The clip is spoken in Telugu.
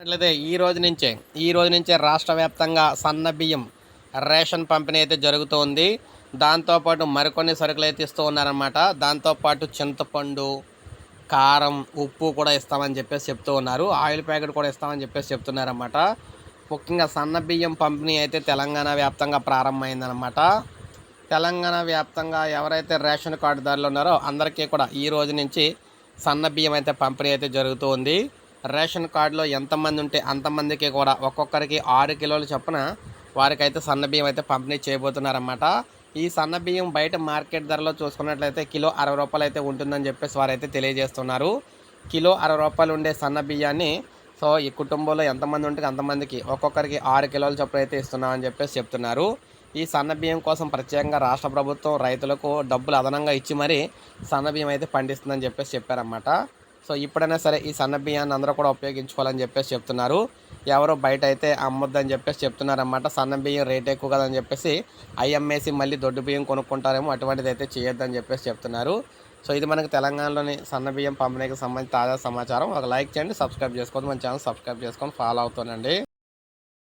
అట్లయితే ఈ రోజు నుంచే ఈ రోజు నుంచే రాష్ట్ర వ్యాప్తంగా సన్న బియ్యం రేషన్ పంపిణీ అయితే జరుగుతోంది. దాంతోపాటు మరికొన్ని సరుకులు అయితే ఇస్తూ ఉన్నారనమాట దాంతోపాటు చింతపండు కారం ఉప్పు కూడా ఇస్తామని చెప్పేసి చెప్తూ ఉన్నారు. ఆయిల్ ప్యాకెట్ కూడా ఇస్తామని చెప్పేసి చెప్తున్నారన్నమాట. ముఖ్యంగా సన్న బియ్యం పంపిణీ అయితే తెలంగాణ వ్యాప్తంగా ప్రారంభమైందనమాట తెలంగాణ వ్యాప్తంగా ఎవరైతే రేషన్ కార్డుదారులు ఉన్నారో అందరికీ కూడా ఈ రోజు నుంచి సన్న బియ్యం అయితే పంపిణీ అయితే జరుగుతూ ఉంది రేషన్ కార్డులో ఎంతమంది ఉంటే అంతమందికి కూడా ఒక్కొక్కరికి ఆరు కిలోలు చొప్పున వారికైతే సన్న బియ్యం అయితే పంపిణీ చేయబోతున్నారన్నమాట. ఈ సన్న బియ్యం బయట మార్కెట్ ధరలో చూసుకున్నట్లయితే కిలో అరవై రూపాయలు అయితే ఉంటుందని చెప్పేసి వారైతే తెలియజేస్తున్నారు. కిలో అరవై రూపాయలు ఉండే సన్న బియ్యాన్ని సో ఈ కుటుంబంలో ఎంతమంది ఉంటే అంతమందికి ఒక్కొక్కరికి ఆరు కిలోల చొప్పున అయితే ఇస్తున్నామని చెప్పేసి చెప్తున్నారు. ఈ సన్న బియ్యం కోసం ప్రత్యేకంగా రాష్ట్ర ప్రభుత్వం రైతులకు డబ్బులు అదనంగా ఇచ్చి మరీ సన్న బియ్యం అయితే పండిస్తుందని చెప్పేసి చెప్పారన్నమాట. సో ఇప్పుడైనా సరే ఈ సన్న బియ్యాన్ని అందరూ కూడా ఉపయోగించుకోవాలని చెప్పేసి చెప్తున్నారు. ఎవరు బయట అయితే అమ్మొద్దని చెప్పేసి చెప్తున్నారన్నమాట. సన్న బియ్యం రేట్ ఎక్కువ కదని చెప్పేసి అయ్యమ్మేసి మళ్ళీ దొడ్డు బియ్యం కొనుక్కుంటారేమో అటువంటిది అయితే చేయొద్దని చెప్పేసి చెప్తున్నారు. సో ఇది మనకి తెలంగాణలోని సన్న బియ్యం పంపిణీకి సంబంధించి తాజా సమాచారం. ఒక లైక్ చేయండి సబ్స్క్రైబ్ చేసుకోండి మన ఛానల్ సబ్స్క్రైబ్ చేసుకొని ఫాలో అవుతానండి.